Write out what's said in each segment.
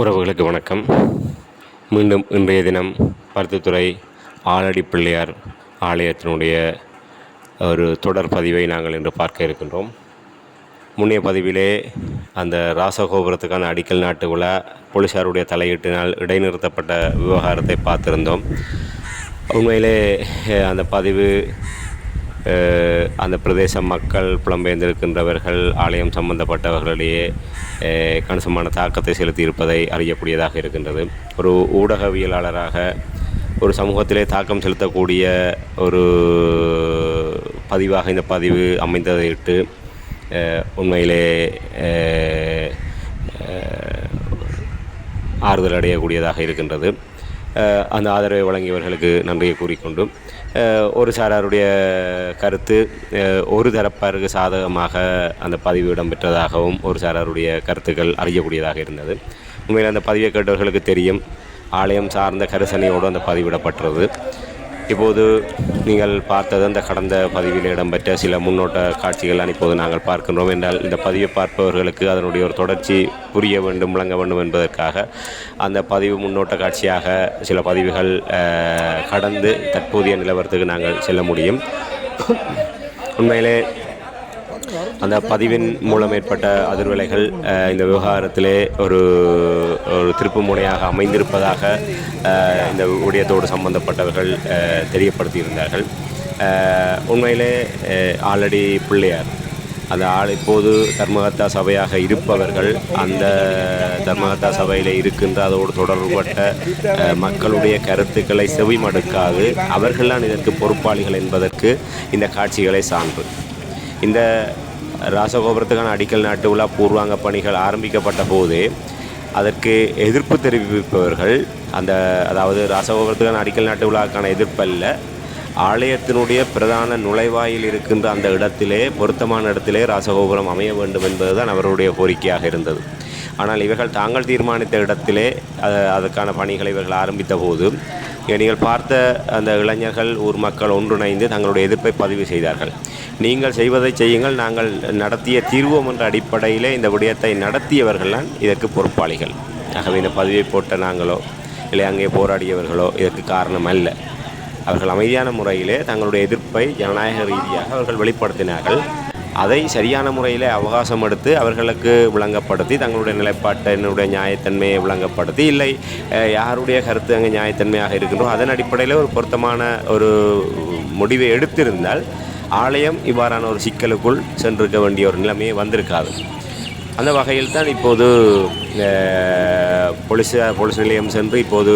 உறவுகளுக்கு வணக்கம். மீண்டும் இன்றைய தினம் பருத்தித்துறை ஆலடி பிள்ளையார் ஆலயத்தினுடைய ஒரு தொடர் பதிவை நாங்கள் இன்று பார்க்க இருக்கின்றோம். முன்னைய பதிவிலே அந்த ராசகோபுரத்துக்கான அடிக்கல் நாட்டு விழா போலீசாருடைய தலையீட்டினால் இடைநிறுத்தப்பட்ட விவகாரத்தை பார்த்திருந்தோம். உண்மையிலே அந்த பதிவு அந்த பிரதேச மக்கள் புலம்பெயர்ந்திருக்கின்றவர்கள் ஆலயம் சம்பந்தப்பட்டவர்களிடையே கணிசமான தாக்கத்தை செலுத்தியிருப்பதை அறியக்கூடியதாக இருக்கின்றது. ஒரு ஊடகவியலாளராக ஒரு சமூகத்திலே தாக்கம் செலுத்தக்கூடிய ஒரு பதிவாக இந்த பதிவு அமைந்ததையிட்டு உண்மையிலே ஆறுதல் அடையக்கூடியதாக இருக்கின்றது. அந்த ஆதரவை வழங்கியவர்களுக்கு நன்றியை கூறிக்கொண்டும் ஒரு சாராருடைய கருத்து ஒரு தரப்பாருக்கு சாதகமாக அந்த பதிவு இடம்பெற்றதாகவும் ஒரு சாராருடைய கருத்துக்கள் அறியக்கூடியதாக இருந்தது. உண்மையில் அந்த பதிவை கேட்டவர்களுக்கு தெரியும். ஆலயம் சார்ந்த கரிசனையோடு அந்த பதிவிடப்பட்டது இப்போது நீங்கள் பார்த்தது அந்த கடந்த பதிவில் இடம்பெற்ற சில முன்னோட்ட காட்சிகள்லாம் இப்போது நாங்கள் பார்க்கின்றோம். என்றால் இந்த பதிவை பார்ப்பவர்களுக்கு அதனுடைய ஒரு தொடர்ச்சி புரிய வேண்டும் விளங்க வேண்டும் என்பதற்காக அந்த பதிவு முன்னோட்ட காட்சியாக சில பதிவுகள் கடந்து தற்போதைய நிலவரத்துக்கு நாங்கள் செல்ல முடியும். உண்மையிலே அந்த பதிவின் மூலம் ஏற்பட்ட அதிர்வலைகள் இந்த விவகாரத்திலே ஒரு ஒரு திருப்பு முனையாக அமைந்திருப்பதாக இந்த விடயத்தோடு சம்பந்தப்பட்டவர்கள் தெரியப்படுத்தியிருந்தார்கள். உண்மையிலே ஆல்ரெடி பிள்ளையார் அந்த ஆள் இப்போது தர்மகத்தா சபையாக இருப்பவர்கள் அந்த தர்மகத்தா சபையில் இருக்கின்ற அதோடு தொடர்பட்ட மக்களுடைய கருத்துக்களை செவிமடுக்காது அவர்கள்தான் இதற்கு பொறுப்பாளிகள் என்பதற்கு இந்த காட்சிகளை சான்று. இந்த ராசகோபுரத்துக்கான அடிக்கல் நாட்டு விழா பூர்வாங்க பணிகள் ஆரம்பிக்கப்பட்ட போது அதற்கு எதிர்ப்பு தெரிவிப்பவர்கள் அந்த அதாவது ராசகோபுரத்துக்கான அடிக்கல் நாட்டு விழாக்கான எதிர்ப்பல்ல ஆலயத்தினுடைய பிரதான நுழைவாயில் இருக்கின்ற அந்த இடத்திலே பொருத்தமான இடத்திலே ராசகோபுரம் அமைய வேண்டும் என்பதுதான் அவருடைய கோரிக்கையாக இருந்தது. ஆனால் இவர்கள் தாங்கள் தீர்மானித்த இடத்திலே அதற்கான பணிகளை இவர்கள் ஆரம்பித்த போது நீங்கள் பார்த்த அந்த இளைஞர்கள் ஊர் மக்கள் ஒன்றிணைந்து தங்களுடைய எதிர்ப்பை பதிவு செய்தார்கள். நீங்கள் செய்வதை செய்யுங்கள் நாங்கள் நடத்திய தீர்வோம் என்ற அடிப்படையிலே இந்த விடயத்தை நடத்தியவர்கள்தான் இதற்கு பொறுப்பாளிகள். ஆகவே இந்த பதிவை போட்ட நாங்களோ இல்லை அங்கே போராடியவர்களோ இதற்கு காரணம் அல்ல. அவர்கள் அமைதியான முறையிலே தங்களுடைய எதிர்ப்பை ஜனநாயக ரீதியாக அவர்கள் வெளிப்படுத்தினார்கள். அதை சரியான முறையில் அவகாசம் எடுத்து அவர்களுக்கு விளங்கப்படுத்தி தங்களுடைய நிலைப்பாட்டினுடைய நியாயத்தன்மையை விளங்கப்படுத்தி இல்லை யாருடைய கருத்து அங்கே நியாயத்தன்மையாக இருக்கின்றோ அதன் அடிப்படையில் ஒரு பொருத்தமான ஒரு முடிவை எடுத்திருந்தால் ஆலயம் இவ்வாறான ஒரு சிக்கலுக்குள் சென்றிருக்க வேண்டிய ஒரு நிலைமையே வந்திருக்காது. அந்த வகையில் தான் இப்போது போலீஸ் போலீஸ் நிலையம் சென்று இப்போது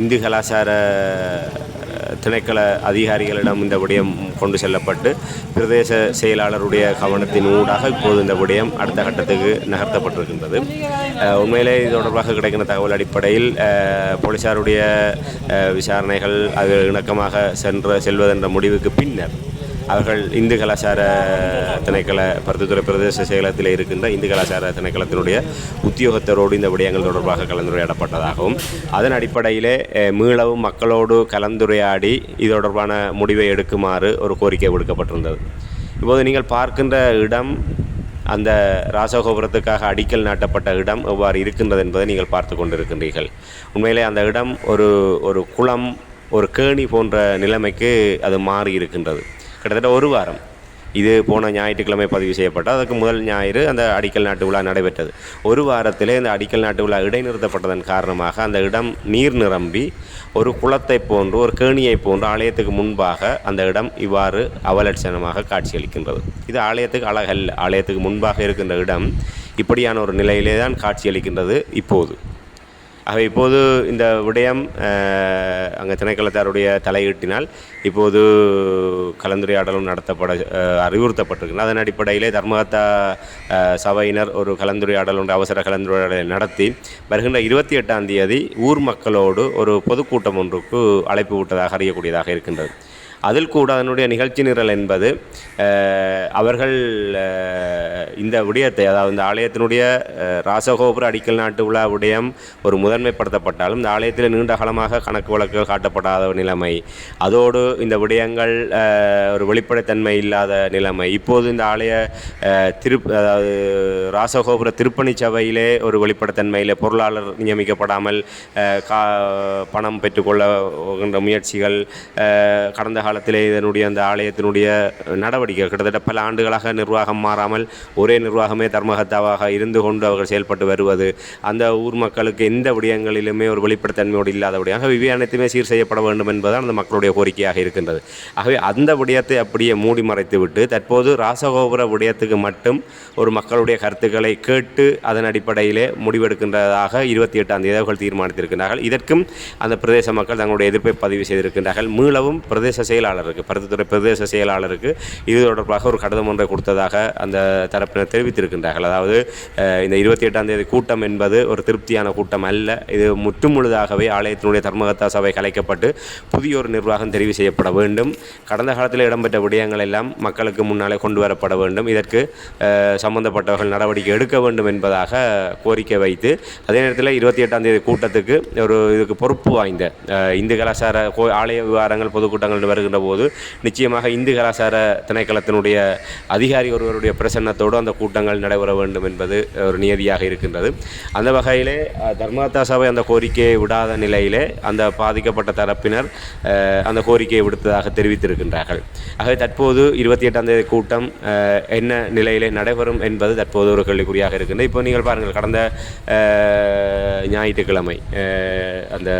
இந்து கலாச்சார திணைக்கள அதிகாரிகளிடம் இந்த விடயம் கொண்டு செல்லப்பட்டு பிரதேச செயலாளருடைய கவனத்தின் ஊடாக இப்போது இந்த விடயம் அடுத்த கட்டத்துக்கு நகர்த்தப்பட்டிருக்கின்றது. உண்மையிலே இது தொடர்பாக கிடைக்கின்ற தகவல் அடிப்படையில் போலீசாருடைய விசாரணைகள் அது இணக்கமாக சென்ற செல்வதென்ற முடிவுக்கு பின்னர் அவர்கள் இந்து கலாச்சார திணைக்கள பருத்தித்துறை பிரதேச செயலகத்தில் இருக்கின்ற இந்து கலாச்சார திணைக்களத்தினுடைய உத்தியோகத்தரோடு இந்த விடயங்கள் தொடர்பாக கலந்துரையாடப்பட்டதாகவும் அதன் அடிப்படையிலே மீளவும் மக்களோடு கலந்துரையாடி இது தொடர்பான முடிவை எடுக்குமாறு ஒரு கோரிக்கை விடுக்கப்பட்டிருந்தது. இப்போது நீங்கள் பார்க்கின்ற இடம் அந்த ராசகோபுரத்துக்காக அடிக்கல் நாட்டப்பட்ட இடம் எவ்வாறு இருக்கின்றது என்பதை நீங்கள் பார்த்து கொண்டிருக்கின்றீர்கள். உண்மையிலே அந்த இடம் ஒரு ஒரு குளம் ஒரு கேணி போன்ற நிலைமைக்கு அது மாறி இருக்கின்றது கிட்டத்தட்ட ஒரு வாரம். இது போன ஞாயிற்றுக்கிழமை பதிவு செய்யப்பட்டது அதுக்கு முதல் ஞாயிறு அந்த அடிக்கல் நாட்டு விழா நடைபெற்றது. ஒரு வாரத்திலே இந்த அடிக்கல் நாட்டு விழா இடைநிறுத்தப்பட்டதன் காரணமாக அந்த இடம் நீர் நிரம்பி ஒரு குளத்தை போன்று ஒரு கேணியை போன்று ஆலயத்துக்கு முன்பாக அந்த இடம் இவ்வாறு அவலட்சணமாக காட்சியளிக்கின்றது. இது ஆலயத்துக்கு அழகல்ல. ஆலயத்துக்கு முன்பாக இருக்கின்ற இடம் இப்படியான ஒரு நிலையிலே தான் காட்சியளிக்கின்றது இப்போது. ஆக இப்போது இந்த விடயம் அங்கே திணைக்களத்தாருடைய தலையீட்டினால் இப்போது கலந்துரையாடலும் நடத்தப்பட அஹ், அறிவுறுத்தப்பட்டிருக்கிறது. அதன் அடிப்படையிலே தர்மகத்தா சபையினர் ஒரு கலந்துரையாடல் ஒன்று அவசர கலந்துரையாடலை நடத்தி வருகின்ற இருபத்தி எட்டாம் தேதி ஊர் மக்களோடு ஒரு பொதுக்கூட்டம் ஒன்றுக்கு அழைப்பு விட்டதாக அறியக்கூடியதாக இருக்கின்றது. அதில் கூட அதனுடைய நிகழ்ச்சி நிரல் என்பது அவர்கள் இந்த விடயத்தை அதாவது இந்த ஆலயத்தினுடைய ராசகோபுர அடிக்கல் நாட்டு விழா விடயம் ஒரு முதன்மைப்படுத்தப்பட்டாலும் இந்த ஆலயத்தில் நீண்ட காலமாக கணக்கு வழக்குகள் காட்டப்படாத ஒரு நிலைமை. அதோடு இந்த விடயங்கள் ஒரு வெளிப்படைத்தன்மை இல்லாத நிலைமை. இப்போது இந்த ஆலய திருப் திரு அதாவது ராசகோபுர திருப்பணி சபையிலே ஒரு வெளிப்படைத்தன்மையில் பொருளாளர் நியமிக்கப்படாமல் கா பணம் பெற்றுக்கொள்ள முயற்சிகள் கடந்த கால காலத்திலே இதனுடைய அந்த ஆலயத்தினுடைய நடவடிக்கை கிட்டத்தட்ட பல ஆண்டுகளாக நிர்வாகம் மாறாமல் ஒரே நிர்வாகமே தர்மகத்தாவாக இருந்து கொண்டு அவர்கள் செயல்பட்டு வருவது அந்த ஊர் மக்களுக்கு எந்த விடயங்களிலுமே ஒரு வெளிப்படைத்தன்மையோடு இல்லாத விடயமாக இவை அனைத்துமே சீர் செய்யப்பட வேண்டும் என்பதுதான் அந்த மக்களுடைய கோரிக்கையாக இருக்கின்றது. ஆகவே அந்த விடயத்தை அப்படியே மூடி மறைத்துவிட்டு தற்போது ராசகோபுர விடயத்துக்கு மட்டும் ஒரு மக்களுடைய கருத்துக்களை கேட்டு அதன் அடிப்படையிலே முடிவெடுக்கின்றதாக இருபத்தி எட்டாம் தேதி அவர்கள் தீர்மானித்திருக்கின்றார்கள். இதற்கும் அந்த பிரதேச மக்கள் தங்களுடைய எதிர்ப்பை பதிவு செய்திருக்கின்றார்கள். மீளவும் பிரதேச செயல் செயலாளருக்கு பருத்தித்துறை பிரதேச செயலாளருக்கு இது தொடர்பாக ஒரு கடிதம் ஒன்றை கொடுத்ததாக அந்த தரப்பினர் தெரிவித்திருக்கின்றார்கள். அதாவது இந்த இருபத்தி எட்டாம் தேதி கூட்டம் என்பது ஒரு திருப்தியான கூட்டம் அல்ல. இது முற்றுமுழுதாகவே ஆலயத்தினுடைய தர்மகத்தா சபை கலைக்கப்பட்டு புதிய ஒரு நிர்வாகம் தெரிவு செய்யப்பட வேண்டும். கடந்த காலத்தில் இடம்பெற்ற விடயங்கள் எல்லாம் மக்களுக்கு முன்னாலே கொண்டு வரப்பட வேண்டும். இதற்கு சம்பந்தப்பட்டவர்கள் நடவடிக்கை எடுக்க வேண்டும் என்பதாக கோரிக்கை வைத்து அதே நேரத்தில் இருபத்தி எட்டாம் தேதி கூட்டத்துக்கு ஒரு இதுக்கு பொறுப்பு வாய்ந்த இந்து கலாச்சார ஆலய விவகாரங்கள் பொதுக்கூட்டங்கள் வருகின்ற போது நிச்சயமாக இந்து கலாச்சார திணைக்களத்தினுடைய அதிகாரி ஒருவருடைய பிரசன்னத்தோடு அந்த கூட்டங்கள் நடைபெற வேண்டும் என்பது ஒரு நியதியாக இருக்கின்றது. அந்த வகையிலே தர்மதா சபை அந்த கோரிக்கையை விடாத நிலையிலே அந்த பாதிக்கப்பட்ட தரப்பினர் அந்த கோரிக்கையை விடுத்ததாக தெரிவித்திருக்கின்றார்கள். ஆகவே தற்போது இருபத்தி எட்டாம் தேதி கூட்டம் என்ன நிலையிலே நடைபெறும் என்பது தற்போது ஒரு கேள்விக்குறியாக இருக்கின்றது. இப்போ நீங்கள் பாருங்கள் கடந்த ஞாயிற்றுக்கிழமை அந்த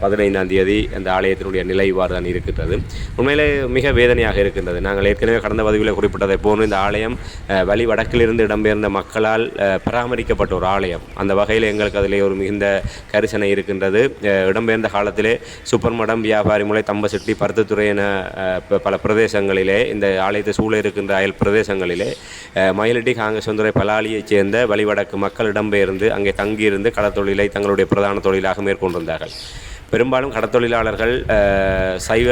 பதினைந்தாம் தேதி அந்த ஆலயத்தினுடைய நிலை தான் இருக்கின்றது. உண்மையிலே மிக வேதனையாக இருக்கின்றது. நாங்கள் ஏற்கனவே கடந்த பதிவில் குறிப்பிட்டதை போன்று இந்த ஆலயம் வழி வடக்கிலிருந்து இடம்பெயர்ந்த மக்களால் பராமரிக்கப்பட்ட ஒரு ஆலயம். அந்த வகையில் எங்களுக்கு அதிலே ஒரு மிகுந்த கரிசனை இருக்கின்றது. இடம்பெயர்ந்த காலத்திலே சூப்பர் மடம் வியாபாரி முலை தம்பசெட்டி பருத்தத்துறை ப- பல பிரதேசங்களிலே இந்த ஆலயத்தை சூழ இருக்கின்ற அயல் பிரதேசங்களிலே அஹ், மயிலட்டி காங்கேசந்துறை பலாலியைச் சேர்ந்த வழிவடக்கு மக்கள் இடம்பெயர்ந்து அங்கே தங்கியிருந்து கடற்தொழிலை தங்களுடைய பிரதான தொழிலாக மேற்கொண்டிருந்தார்கள். பெரும்பாலும் கடற்தொழிலாளர்கள் சைவ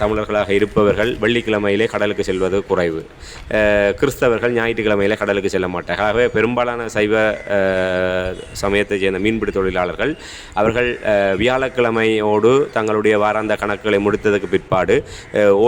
தமிழர்களாக இருப்பவர்கள் வெள்ளிக்கிழமையிலே கடலுக்கு செல்வது குறைவு. கிறிஸ்தவர்கள் ஞாயிற்றுக்கிழமையிலே கடலுக்கு செல்ல மாட்டார்கள். ஆகவே பெரும்பாலான சைவ சமயத்தைச் சேர்ந்த மீன்பிடி தொழிலாளர்கள் அவர்கள் வியாழக்கிழமையோடு தங்களுடைய வாராந்த கணக்குகளை முடித்ததுக்கு பிற்பாடு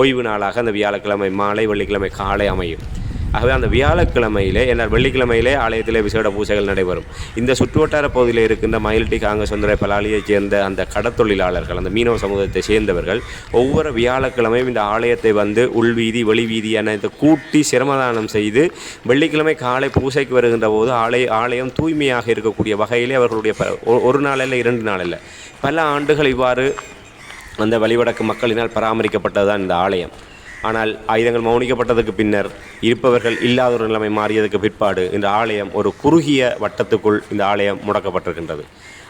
ஓய்வு நாளாக அந்த வியாழக்கிழமை மாலை வெள்ளிக்கிழமை காலை அமையும். ஆகவே அந்த வியாழக்கிழமையிலே என்ன வெள்ளிக்கிழமையிலே ஆலயத்திலே விசேட பூஜைகள் நடைபெறும். இந்த சுற்றுவட்டார பகுதியில் இருக்கின்ற மயில்டி காங்கசுந்தர பலாலியைச் சேர்ந்த அந்த கடத்தொழிலாளர்கள் அந்த மீனவ சமூகத்தை சேர்ந்தவர்கள் ஒவ்வொரு வியாழக்கிழமையும் இந்த ஆலயத்தை வந்து உள்வீதி வெளிவீதி என இதை கூட்டி சிரமதானம் செய்து வெள்ளிக்கிழமை காலை பூஜைக்கு வருகின்ற போது ஆலய ஆலயம் தூய்மையாக இருக்கக்கூடிய வகையிலே அவர்களுடைய ப- ஒ- ஒரு நாள் இரண்டு நாள் பல ஆண்டுகள் இவ்வாறு அந்த வழிவடக்கு மக்களினால் பராமரிக்கப்பட்டதுதான் இந்த ஆலயம். ஆனால் ஆயுதங்கள் மௌனிக்கப்பட்டதுக்கு பின்னர் இருப்பவர்கள் இல்லாத ஒரு நிலைமை மாறியதுக்கு பிற்பாடு இந்த ஆலயம் ஒரு குறுகிய வட்டத்துக்குள் இந்த ஆலயம் முடக்கப்பட்டிருக்கின்றது.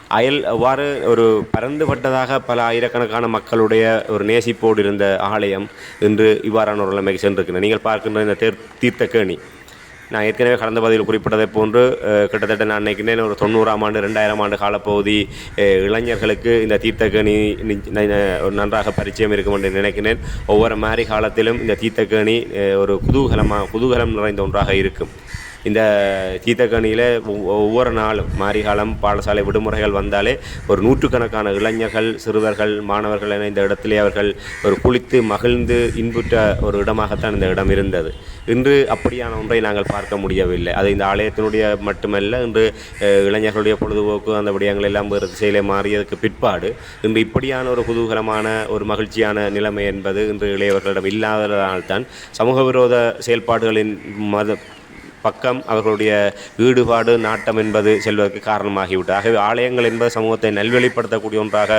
அயல் அவ்வாறு ஒரு பரந்துபட்டதாக பல ஆயிரக்கணக்கான மக்களுடைய ஒரு நேசிப்போடு இருந்த ஆலயம் இன்று இவ்வாறான ஒரு நிலைமைக்கு சென்றிருக்கின்றன நீங்கள் பார்க்கின்ற இந்த தேர் தீர்த்தக்கேணி நான் ஏற்கனவே கடந்த பதிவில் குறிப்பிட்டதை போன்று கிட்டத்தட்ட நான் நினைக்கிறேன் ஒரு தொண்ணூறாம் ஆண்டு ரெண்டாயிரம் ஆண்டு காலப்பகுதி இளைஞர்களுக்கு இந்த தீர்த்தக்கணி நன்றாக பரிச்சயம் இருக்கும் என்று நினைக்கிறேன். ஒவ்வொரு மாரி காலத்திலும் இந்த தீர்த்தக்கணி ஒரு குதூகலமாக குதூகலம் நிறைந்த ஒன்றாக இருக்கும். இந்த சீத்தக்கணியில் ஒவ்வொரு நாளும் மாரிகாலம் பாடசாலை விடுமுறைகள் வந்தாலே ஒரு நூற்றுக்கணக்கான இளைஞர்கள் சிறுவர்கள் மாணவர்கள் என இந்த இடத்திலே அவர்கள் ஒரு குளித்து மகிழ்ந்து இன்புற்ற ஒரு இடமாகத்தான் இந்த இடம் இருந்தது. இன்று அப்படியான ஒன்றை நாங்கள் பார்க்க முடியவில்லை. அது இந்த ஆலயத்தினுடைய மட்டுமல்ல இன்று இளைஞர்களுடைய பொழுதுபோக்கு அந்த விடயங்கள் எல்லாம் வேறு திசையிலே மாறியதுக்கு பிற்பாடு இன்று இப்படியான ஒரு குதூகலமான ஒரு மகிழ்ச்சியான நிலைமை என்பது இன்று இளையவர்களிடம் இல்லாததால்தான் சமூக விரோத செயல்பாடுகளின் மத பக்கம் அவர்களுடைய ஈடுபாடு நாட்டம் என்பது செல்வதற்கு காரணமாகிவிட்டது. ஆகவே ஆலயங்கள் என்பது சமூகத்தை நல்வெளிப்படுத்தக்கூடிய ஒன்றாக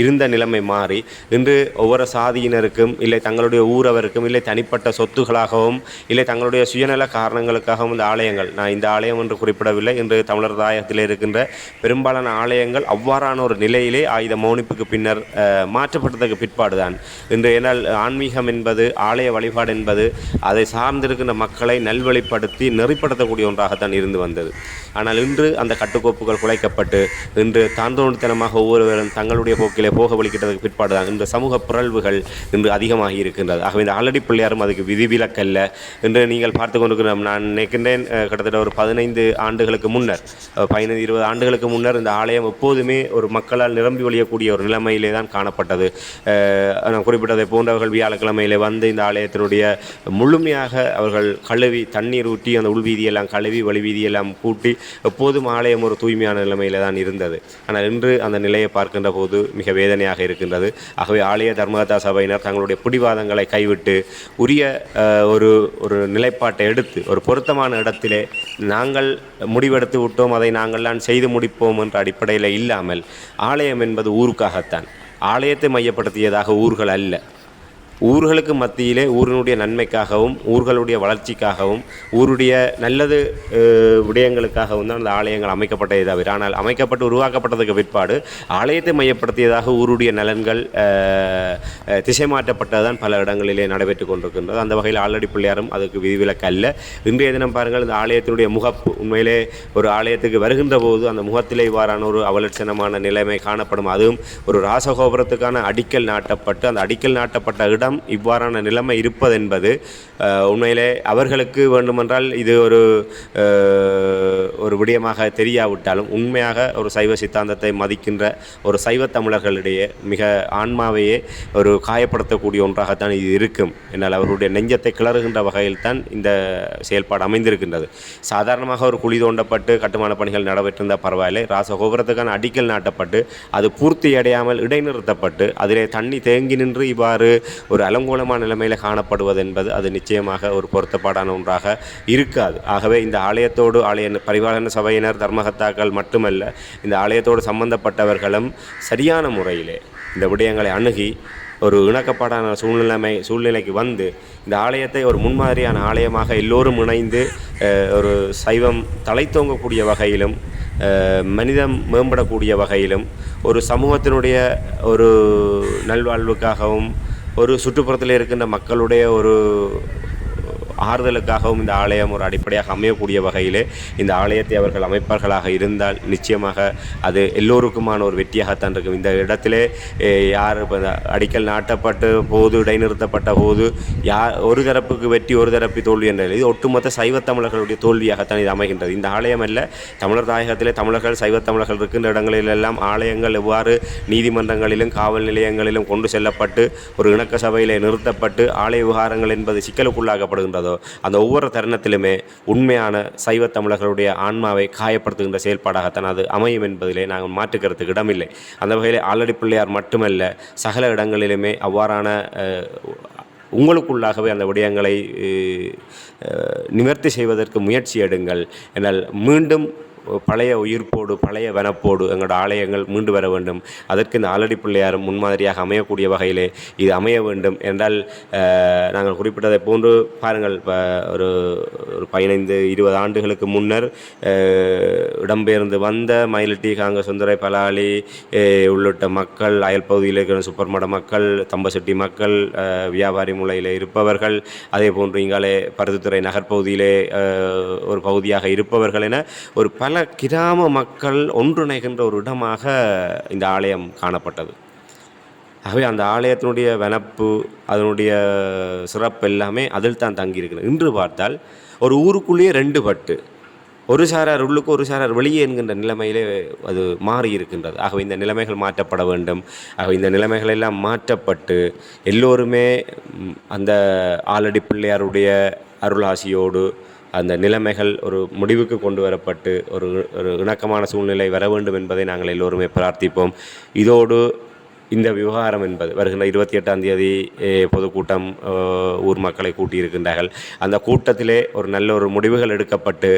இருந்த நிலைமை மாறி இன்று ஒவ்வொரு சாதியினருக்கும் இல்லை தங்களுடைய ஊரவருக்கும் இல்லை தனிப்பட்ட சொத்துகளாகவும் இல்லை தங்களுடைய சுயநல காரணங்களுக்காகவும் இந்த ஆலயங்கள் நான் இந்த ஆலயம் என்று குறிப்பிடவில்லை இன்று தமிழர் தாயகத்தில் இருக்கின்ற பெரும்பாலான ஆலயங்கள் அவ்வாறான ஒரு நிலையிலே ஆயுத மௌனிப்புக்கு பின்னர் அஹ், மாற்றப்பட்டதற்கு பிற்பாடுதான். இன்று ஏனால் ஆன்மீகம் என்பது ஆலய வழிபாடு என்பது அதை சார்ந்திருக்கின்ற மக்களை நல்வழிப்படுத்தி சரிப்படுத்தக்கூடிய ஒன்றாகத்தான் இருந்து வந்தது. ஆனால் இன்று அந்த கட்டுக்கோப்புகள் குலைக்கப்பட்டு இன்று தாந்தோண்டுத்தனமாக ஒவ்வொருவரும் தங்களுடைய போக்கிலே போக வலிக்கிட்டதுக்கு பிற்பாடு தான் இந்த சமூக பிறழ்வுகள் இன்று அதிகமாகி இருக்கின்றது. ஆகவே இந்த ஆலடி பிள்ளையாரும் அதுக்கு விதிவிலக்கல்ல. இன்று நீங்கள் பார்த்து கொண்டிருக்கிறோம் நான் நினைக்கின்றேன் கிட்டத்தட்ட ஒரு பதினைந்து ஆண்டுகளுக்கு முன்னர் பதினைந்து இருபது ஆண்டுகளுக்கு முன்னர் இந்த ஆலயம் எப்போதுமே ஒரு மக்களால் நிரம்பி வழியக்கூடிய ஒரு நிலைமையிலே தான் காணப்பட்டது. நான் குறிப்பிட்டதை போன்றவர்கள் வியாழக்கிழமையிலே வந்து இந்த ஆலயத்தினுடைய முழுமையாக அவர்கள் கழுவி தண்ணீர் ஊற்றி அந்த வீதியெல்லாம் கழுவி வழி வீதியெல்லாம் கூட்டி எப்போதும் ஆலயம் ஒரு தூய்மையான நிலைமையில தான் இருந்தது. ஆனால் இன்று அந்த நிலையை பார்க்கின்ற போது மிக வேதனையாக இருக்கின்றது. ஆகவே ஆலய தர்மகதா சபையினர் தங்களுடைய பிடிவாதங்களை கைவிட்டு உரிய ஒரு ஒரு நிலைப்பாட்டை எடுத்து ஒரு பொருத்தமான இடத்திலே நாங்கள் முடிவெடுத்து விட்டோம் அதை நாங்கள்லாம் செய்து முடிப்போம் என்ற அடிப்படையில் இல்லாமல் ஆலயம் என்பது ஊருக்காகத்தான். ஆலயத்தை மையப்படுத்தியதாக ஊர்கள் அல்ல. ஊர்களுக்கு மத்தியிலே ஊரினுடைய நன்மைக்காகவும் ஊர்களுடைய வளர்ச்சிக்காகவும் ஊருடைய நல்லது விடயங்களுக்காகவும் தான் அந்த ஆலயங்கள் அமைக்கப்பட்டதே தவிர ஆனால் அமைக்கப்பட்டு உருவாக்கப்பட்டதுக்கு பிற்பாடு ஆலயத்தை மையப்படுத்தியதாக ஊருடைய நலன்கள் திசை மாற்றப்பட்டதுதான் பல இடங்களிலே நடைபெற்று கொண்டிருக்கின்றது. அந்த வகையில் ஆலடி பிள்ளையாரும் அதுக்கு விதிவிலக்கு அல்ல. இன்றைய தினம் பாருங்கள் இந்த ஆலயத்தினுடைய முகப்பு உண்மையிலே ஒரு ஆலயத்துக்கு வருகின்ற போது அந்த முகத்திலே இவ்வாறான ஒரு அவலட்சணமான நிலைமை காணப்படும். அதுவும் ஒரு ராசகோபுரத்துக்கான அடிக்கல் நாட்டப்பட்டு அந்த அடிக்கல் நாட்டப்பட்ட இடம் இவ்வாறான நிலைமை இருப்பதென்பது உண்மையிலே அவர்களுக்கு வேண்டுமென்றால் இது ஒரு ஒரு விடயமாக தெரியாவிட்டாலும் உண்மையாக ஒரு சைவ சித்தாந்தத்தை மதிக்கின்ற ஒரு சைவ தமிழர்களிடையே மிக ஆன்மாவையே ஒரு காயப்படுத்தக்கூடிய ஒன்றாகத்தான் இது இருக்கும். என்னால் அவருடைய நெஞ்சத்தை கிளறுகின்ற வகையில் தான் இந்த செயல்பாடு அமைந்திருக்கின்றது. சாதாரணமாக ஒரு குழி தோண்டப்பட்டு கட்டுமான பணிகள் நடைபெற்றிருந்தால் பரவாயில்லை. ராசகோபுரத்துக்கான அடிக்கல் நாட்டப்பட்டு அது பூர்த்தி அடையாமல் இடைநிறுத்தப்பட்டு அதிலே தண்ணி தேங்கி நின்று இவ்வாறு ஒரு அலங்கோலமான நிலைமையில் காணப்படுவது என்பது அது நிச்சயமாக ஒரு பொருத்தப்பாடான ஒன்றாக இருக்காது. ஆகவே இந்த ஆலயத்தோடு ஆலய பரிபாலன சபையினர் தர்மகத்தாக்கள் மட்டுமல்ல இந்த ஆலயத்தோடு சம்பந்தப்பட்டவர்களும் சரியான முறையிலே இந்த விடயங்களை அணுகி ஒரு இணக்கப்பாடான சூழ்நிலைமை சூழ்நிலைக்கு வந்து இந்த ஆலயத்தை ஒரு முன்மாதிரியான ஆலயமாக எல்லோரும் இணைந்து ஒரு சைவம் தலைத்தோங்கக்கூடிய வகையிலும் மனிதம் மேம்படக்கூடிய வகையிலும் ஒரு சமூகத்தினுடைய ஒரு நல்வாழ்வுக்காகவும் ஒரு சுற்றுப்புறத்தில் இருக்கின்ற மக்களுடைய ஒரு ஆறுதலுக்காகவும் இந்த ஆலயம் ஒரு அடிப்படையாக அமையக்கூடிய வகையிலே இந்த ஆலயத்தை அவர்கள் அமைப்பார்களாக இருந்தால் நிச்சயமாக அது எல்லோருக்குமான ஒரு வெற்றியாகத்தான் இருக்கும். இந்த இடத்திலே யார் இப்போ அடிக்கல் நாட்டப்பட்ட போது இடைநிறுத்தப்பட்ட போது யார் ஒரு தரப்புக்கு வெற்றி ஒரு தரப்பு தோல்வி என்ற இது ஒட்டுமொத்த சைவ தமிழர்களுடைய தோல்வியாகத்தான் இது அமைகின்றது. இந்த ஆலயம் அல்ல தமிழர் தாயகத்திலே தமிழர்கள் சைவ தமிழர்கள் இருக்கின்ற இடங்களிலெல்லாம் ஆலயங்கள் எவ்வாறு நீதிமன்றங்களிலும் காவல் நிலையங்களிலும் கொண்டு செல்லப்பட்டு ஒரு இணக்க சபையிலே நிறுத்தப்பட்டு ஆலய விவகாரங்கள் என்பது இருந்ததோ அந்த ஒவ்வொரு தருணத்திலுமே உண்மையான சைவ தமிழர்களுடைய ஆன்மாவை காயப்படுத்துகின்ற செயல்பாடாகத்தான் அது அமையும் என்பதிலே நாங்கள் மாற்றுக்கிறதுக்கு இடமில்லை. அந்த வகையில் ஆலடி பிள்ளையார் மட்டுமல்ல சகல இடங்களிலுமே அவ்வாறான உங்களுக்குள்ளாகவே அந்த விடயங்களை நிவர்த்தி செய்வதற்கு முயற்சி எடுங்கள். என்னால் மீண்டும் பழைய உயிர்ப்போடு பழைய வனப்போடு எங்களோட ஆலயங்கள் மீண்டு வர வேண்டும். அதற்கு இந்த ஆலடி பிள்ளையார் முன்மாதிரியாக அமையக்கூடிய வகையிலே இது அமைய வேண்டும். என்றால் நாங்கள் குறிப்பிட்டதை போன்று பாருங்கள் இப்போ ஒரு ஒரு பதினைந்து இருபது ஆண்டுகளுக்கு முன்னர் இடம்பெயர்ந்து வந்த மயிலட்டி காங்க சுந்தரை பலாலி உள்ளிட்ட மக்கள் அயல் பகுதியில் இருக்கிற சுப்பர்மட மக்கள் தம்பசெட்டி மக்கள் வியாபாரி முலையில் இருப்பவர்கள் அதே போன்று இங்காலே பருத்தித்துறை நகர்ப்பகுதியிலே ஒரு பகுதியாக இருப்பவர்கள் என ஒரு பல கிராம மக்கள் ஒன்றிணைகின்ற ஒரு இடமாக இந்த ஆலயம் காணப்பட்டது. ஆகவே அந்த ஆலயத்தினுடைய வனப்பு அதனுடைய சிறப்பு எல்லாமே அதில் தான் தங்கியிருக்கிறது. இன்று பார்த்தால் ஒரு ஊருக்குள்ளேயே ரெண்டு பட்டு ஒரு சாரார் உள்ளுக்கு ஒரு சாரார் வெளியே என்கின்ற நிலைமையிலே அது மாறி இருக்கின்றது. ஆகவே இந்த நிலைமைகள் மாற்றப்பட வேண்டும். ஆகவே இந்த நிலைமைகள் எல்லாம் மாற்றப்பட்டு எல்லோருமே அந்த ஆலடி பிள்ளையாருடைய அருளாசியோடு அந்த நிலைமைகள் ஒரு முடிவுக்கு கொண்டு வரப்பட்டு ஒரு ஒரு இணக்கமான சூழ்நிலை வர வேண்டும் என்பதை நாங்கள் எல்லோருமே பிரார்த்திப்போம். இதோடு இந்த விவகாரம் என்பது வருகின்ற இருபத்தி எட்டாம் தேதி பொதுக்கூட்டம் ஊர் மக்களை கூட்டியிருக்கின்றார்கள். அந்த கூட்டத்திலே ஒரு நல்ல ஒரு முடிவுகள் எடுக்கப்பட்டு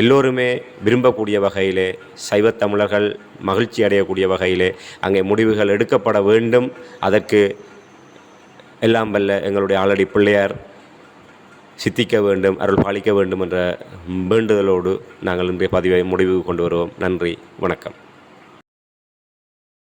எல்லோருமே விரும்பக்கூடிய வகையிலே சைவத் தமிழர்கள் மகிழ்ச்சி அடையக்கூடிய வகையிலே அங்கே முடிவுகள் எடுக்கப்பட வேண்டும். அதற்கு எல்லாம் வல்ல எங்களுடைய ஆலடி பிள்ளையார் சித்திக்க வேண்டும் அருள் பாலிக்க வேண்டும் என்ற வேண்டுதலோடு நாங்கள் இன்றைய பதிவை முடிவுக்கு கொண்டு வருவோம். நன்றி வணக்கம்.